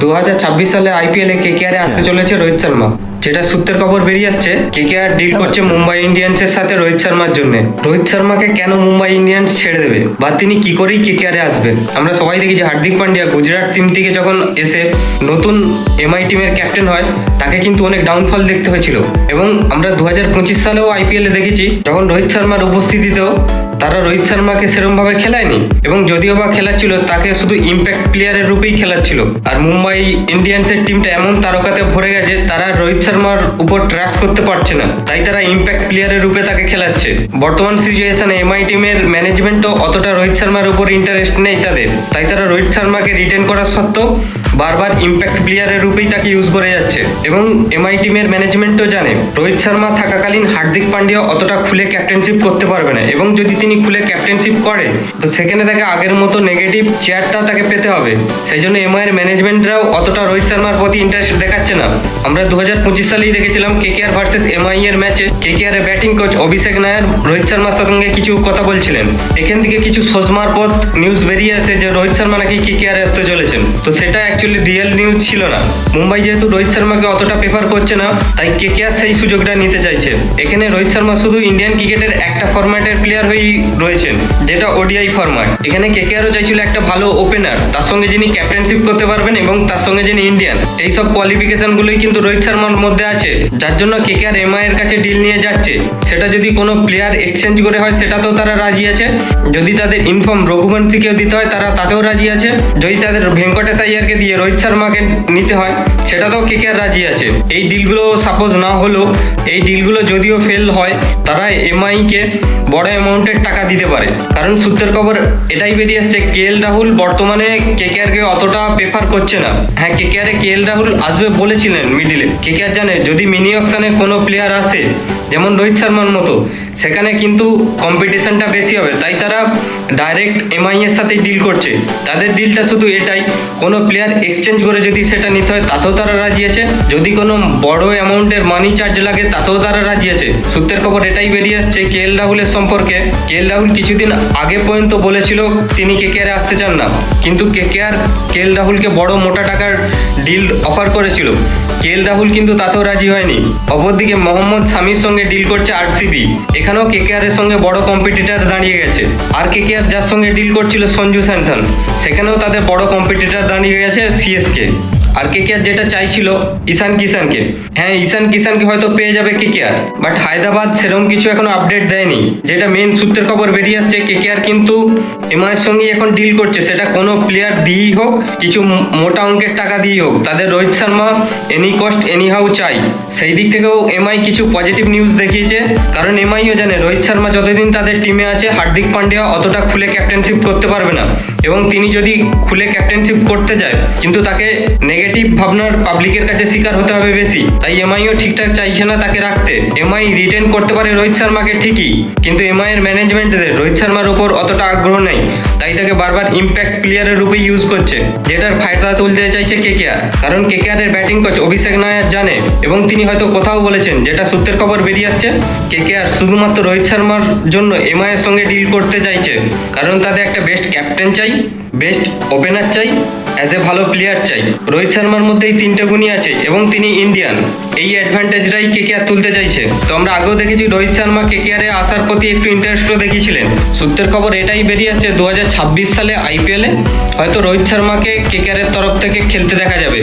দু হাজার ছাব্বিশ সালে আইপিএলে কে কে আসতে চলেছে রোহিত শর্মা যেটা সূত্রের খবর বেরিয়ে আসছে কে কে ডিল করছে মুম্বাই ইন্ডিয়ান্সের সাথে রোহিত শর্মার জন্য। রোহিত শর্মাকে কেন মুম্বাই ইন্ডিয়ান্স ছেড়ে দেবে? বা তিনি কি করেই কে কে আসবেন? আমরা সবাই দেখি যে হার্দিক পান্ডিয়া গুজরাট টিম থেকে যখন এসে নতুন এমআই টিমের ক্যাপ্টেন হয় তাকে কিন্তু অনেক ডাউনফল দেখতে হয়েছিল। এবং আমরা দু হাজার পঁচিশ সালেও আইপিএলে দেখেছি যখন রোহিত শর্মার উপস্থিতিতেও তারা রোহিত শর্মাকে সেরমভাবে খেলায়নি, এবং যদিও বা খেলাচ্ছিল, তাকে শুধু ইম্প্যাক্ট প্লেয়ারের রূপেই খেলাচ্ছিল। আর মুম্বাই ইন্ডিয়ান্সের টিমটা এমন তারকাতে ভরে গেছে, তারা রোহিত শর্মার উপর ট্র্যাক করতে পারছে না। তাই তারা ইম্প্যাক্ট প্লেয়ারের রূপে তাকে খেলাচ্ছে। বর্তমান সিচুয়েশনে এমআই টিমের ম্যানেজমেন্টও অতটা রোহিত শর্মার উপর ইন্টারেস্ট নেই তাদের। তাই তারা রোহিত শর্মাকে রিটেন করা সত্ত্বেও বারবার ইম্প্যাক্ট প্লেয়ারের রূপেই তাকে ইউজ করে যাচ্ছে। এবং এমআই টিমের ম্যানেজমেন্টও জানে, রোহিত শর্মা থাকাকালীন হার্দিক পান্ডিয়া অতটা খুলে ক্যাপ্টেনশিপ করতে পারবে না। এবং যদি তিনি খুলে ক্যাপ্টেনশিপ করে, তো সেখানে তাকে আগের মতো নেগেটিভ চেয়ারটা তাকে পেতে হবে। সেই জন্য এমআই এর ম্যানেজমেন্টরাও অতটা রোহিত শর্মার প্রতি ইন্টারেস্ট দেখাচ্ছে না। আমরা দু হাজার পঁচিশ সালেই দেখেছিলাম কে কে আর ভার্সেস এমআই এর ম্যাচে কে কে আর এর ব্যাটিং কোচ অভিষেক নায়ার রোহিত শর্মার সঙ্গে কিছু কথা বলছিলেন। এখান থেকে কিছু সোজমার পথ নিউজ বেরিয়ে আসে যে রোহিত শর্মা নাকি কে কে আর আসতে চলেছেন। তো সেটা অ্যাকচুয়ালি রিয়েল নিউজ ছিল না। মুম্বাই যেহেতু রোহিত শর্মাকে অতটা প্রেফার করছে না, তাই কে কে আর সেই সুযোগটা নিতে চাইছে? এখানে রোহিত শর্মা শুধু ইন্ডিয়ান ক্রিকেটের একটা ফরম্যাটের প্লেয়ার হয়েই রয়েছেন, যেটা ওডিআই ফরম্যাট এখানে কে কে আরও চাইছিল একটা ভালো ওপেনার তার সঙ্গে যিনি ক্যাপ্টেনশিপ করতে পারবেন এবং তার সঙ্গে যিনি ইন্ডিয়ান এই সব কোয়ালিফিকেশনগুলোই কিন্তু রোহিত শর্মার মধ্যে আছে। যার জন্য কে কে আর এমআই এর কাছে ডিল নিয়ে যাচ্ছে, সেটা যদি কোনো প্লেয়ার এক্সচেঞ্জ করে হয়, সেটাতেও তারা রাজি আছে। যদি তাদের ইনফর্ম রঘুবংশীকেও দিতে হয়, তারা তাতেও রাজি আছে। যদি তাদের ভেঙ্কটেশ আইয়ারকে দিয়ে রোহিত শর্মাকে নিতে হয়, সেটাতেও কে কে আর রাজি আছে। এই ডিলগুলো সাপোজ না হলেও, এই ডিলগুলো যদিও ফেল হয়, তারা এমআইকে বড় অ্যামাউন্টের টাকা দিতে পারে। কারণ সূত্রের খবর এটাই বেরিয়ে আসছে কে এল রাহুল বর্তমানে কে কে অতটা প্রেফার করছে না। হ্যাঁ কে কে কে এল রাহুল আসবে বলেছিলেন মিডিলে কে কে জানে, যদি মিনি অকশনে কোনো প্লেয়ার আসে, যেমন রোহিত শর্মার মতো, সেখানে কিন্তু কম্পিটিশনটা বেশি হবে। তাই তারা ডাইরেক্ট এমআই এর সাথে ডিল করছে। তাদের ডিলটা শুধু এটাই, কোনো প্লেয়ার এক্সচেঞ্জ করে যদি সেটা নিতে হয়, তাতেও তারা রাজি আছে। যদি কোনো বড় অ্যামাউন্টের মানি চার্জ লাগে, তাতেও তারা রাজি আছে। সূত্রের খবর এটাই বেরিয়ে আসছে কে এল রাহুলের সম্পর্কে। কে এল রাহুল কিছুদিন আগে পর্যন্ত বলেছিল তিনি কে কে আর আসতে চান না। কিন্তু কে কে আর কে এল রাহুলকে বড় মোটা টাকার ডিল অফার করেছিল। কে এল রাহুল কিন্তু তাতেও রাজি হয়নি। অপরদিকে মোহাম্মদ শামির সঙ্গে ডিল করছে আরসিবি এখানেও কে কে আর এর সঙ্গে বড় কম্পিটিটর দাঁড়িয়ে গেছে। আর কে কে আর যার সঙ্গে ডিল করছিল সঞ্জু স্যামসন সেখানেও তাদের বড় কম্পিটিটার দাঁড়িয়ে গেছে সিএসকে আর কে কে আর যেটা চাইছিল, ঈশান কিষানকে। হ্যাঁ ঈশান কিষানকে হয়তো পেয়ে যাবে কে কে আর। বাট হায়দ্রাবাদ সেরকম কিছু এখনও আপডেট দেয়নি। যেটা মেন সূত্রের খবর বেরিয়ে আসছে, কে কে আর কিন্তু এমআইয়ের সঙ্গে এখন ডিল করছে। সেটা কোনো প্লেয়ার দিয়েই হোক, কিছু মোটা অঙ্কের টাকা দিয়েই হোক। তাদের Rohit Sharma any cost anyhow চাই। সেই দিক থেকেও এমআই কিছু পজিটিভ নিউজ দেখিয়েছে। কারণ এমআইও জানে, রোহিত শর্মা যতদিন তাদের টিমে আছে, হার্দিক পান্ডিয়া অতটা খুলে ক্যাপ্টেনশিপ করতে পারবে না। এবং তিনি যদি খুলে ক্যাপ্টেনশিপ করতে যায়, কিন্তু তাকে নেগেটিভ ভাবনার পাবলিকের কাছে শিকার হতে হবে বেশি। তাই এমআইও ঠিকঠাক চাইছে না তাকে রাখতে। এমআই রিটেন করতে পারে রোহিত শর্মাকে ঠিকই, কিন্তু এমআই এর ম্যানেজমেন্টদের রোহিত শর্মার উপর অতটা আগ্রহ নেই। তাই তাকে বারবার ইম্প্যাক্ট প্লেয়ারের রূপে ইউজ করছে, যেটার ফায়দা তুলতে চাইছে কেকেআর কারণ কেকেআর এর ব্যাটিং কোচ অভিষেক নায়ার জানে, এবং তিনি হয়তো কোথাও বলেছেন, যেটা সূত্রের খবর বেরিয়ে আসছে কেকেআর শুধুমাত্র রোহিত শর্মার জন্য এমআই এর সঙ্গে ডিল করতে চাইছে। কারণ তাদের একটা বেস্ট ক্যাপ্টেন চাই বেস্ট ওপেনার চাই অ্যাজ এ ভালো প্লেয়ার চাই। রোহিত শর্মার মধ্যে এই তিনটে গুণই আছে এবং তিনি ইন্ডিয়ান এই অ্যাডভান্টেজটাই কে কে তুলতে চাইছে। তো আমরা আগেও দেখেছি রোহিত শর্মা কে কে এ আসার প্রতি একটু ইন্টারেস্টও দেখিয়েছিলেন সূত্রের খবর এটাই বেরিয়ে আসছে দু হাজার ছাব্বিশ সালে আইপিএলে হয়তো রোহিত শর্মাকে কে কে এর তরফ থেকে খেলতে দেখা যাবে।